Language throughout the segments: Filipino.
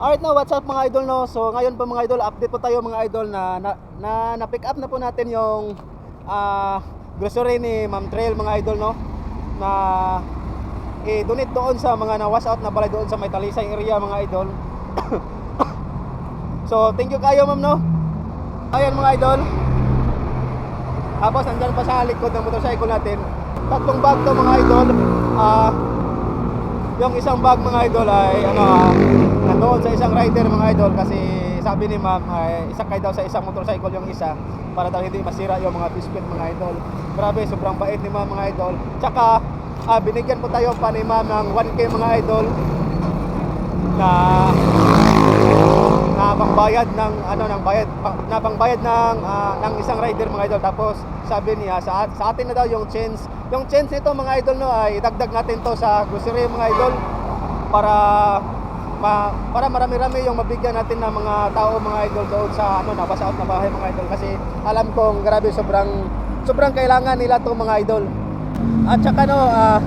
Alright na, what's up mga idol no? So ngayon po mga idol, update po tayo mga idol na na, na, na pick up na po natin yung ah, grocery ni Ma'am Trail mga idol no? Na i-donate doon sa mga na-wash out na balay doon sa may Talisay area mga idol. so thank you kayo ma'am no? Ayan mga idol. Tapos nandyan pa sa likod ng motorcycle natin. Tatlong bag to mga idol. Ah yung isang bag mga idol ay ano ah, nandoon sa isang rider mga idol kasi sabi ni ma'am ay isakay daw sa isang motorcycle yung isa para daw hindi masira yung mga biscuit mga idol. Grabe, sobrang bait ni ma'am mga idol. Tsaka ah, binigyan po tayo pa ni ma'am ng 1k mga idol na pangbayad ng ano ng bayad pa- na pangbayad ng ah, ng isang rider mga idol. Tapos sabi niya sa sa atin na daw yung chance yung chance nito mga idol no ay dagdag natin to sa grocery mga idol para ma, para marami-rami yung mabigyan natin ng mga tao mga idol doon sa ano na out na bahay mga idol. Kasi alam kong grabe sobrang sobrang kailangan nila to mga idol. At saka no ah,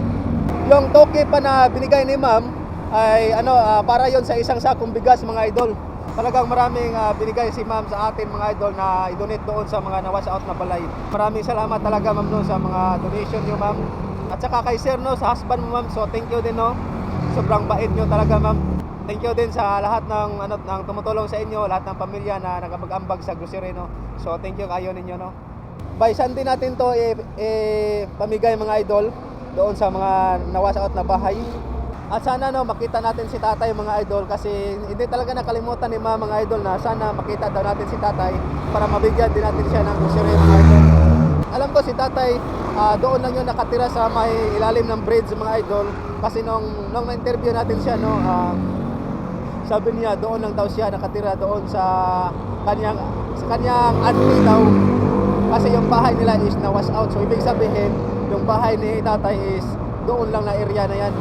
yung toke pa na binigay ni ma'am ay ano ah, para yon sa isang sakong bigas mga idol talagang maraming ah, binigay si ma'am sa atin mga idol na i-donate doon sa mga nawash out na balay. Maraming salamat talaga ma'am no sa mga donation niyo ma'am. At saka kay sir no sa husband mo ma'am so thank you din no. Sobrang bait niyo talaga ma'am. Thank you din sa lahat ng ano ng tumutulong sa inyo lahat ng pamilya na nagpag-ambag sa grocery no. So thank you kayo ninyo no. By Sunday natin to eh, eh, pamigay mga idol doon sa mga nawash out na bahay at sana no makita natin si tatay mga idol kasi hindi talaga nakalimutan ni mama mga idol na sana makita daw natin si tatay para mabigyan din natin siya ng grocery mga idol. Alam ko si tatay ah, doon lang yun nakatira sa may ilalim ng bridge mga idol kasi nung nung interview natin siya no ah, sabi niya doon lang daw siya nakatira doon sa kanyang sa kanyang auntie daw. Kasi yung bahay nila is na wash out. So ibig sabihin yung bahay ni tatay is doon lang na area na yan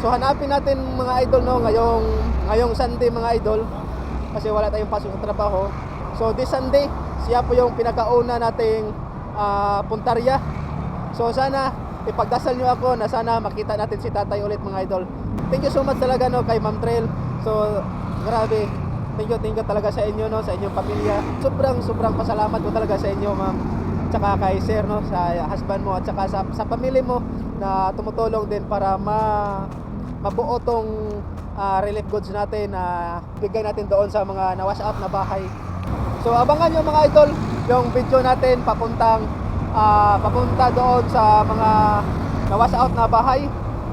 so hanapin natin mga idol no ngayong ngayong Sunday mga idol. Kasi wala tayong pasok sa trabaho. So this Sunday siya po yung pinakauna nating ah, puntarya. So sana ipagdasal nyo ako na sana makita natin si tatay ulit mga idol. Thank you so much talaga no kay Ma'am Trail so grabe. Thank you thank you talaga sa inyo no sa inyong pamilya. Sobrang sobrang pasalamat ko talaga sa inyo ma'am tsaka kay sir no sa husband mo at saka sa, sa pamilya mo na tumutulong din para ma mabuo tong ah, relief goods natin na bigay natin doon sa mga nawash out na bahay. So abangan nyo mga idol yung video natin papuntang ah, papunta doon sa mga nawash out na bahay.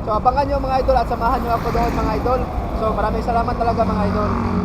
So abangan nyo mga idol at samahan nyo ako doon mga idol. So maraming salamat talaga mga idol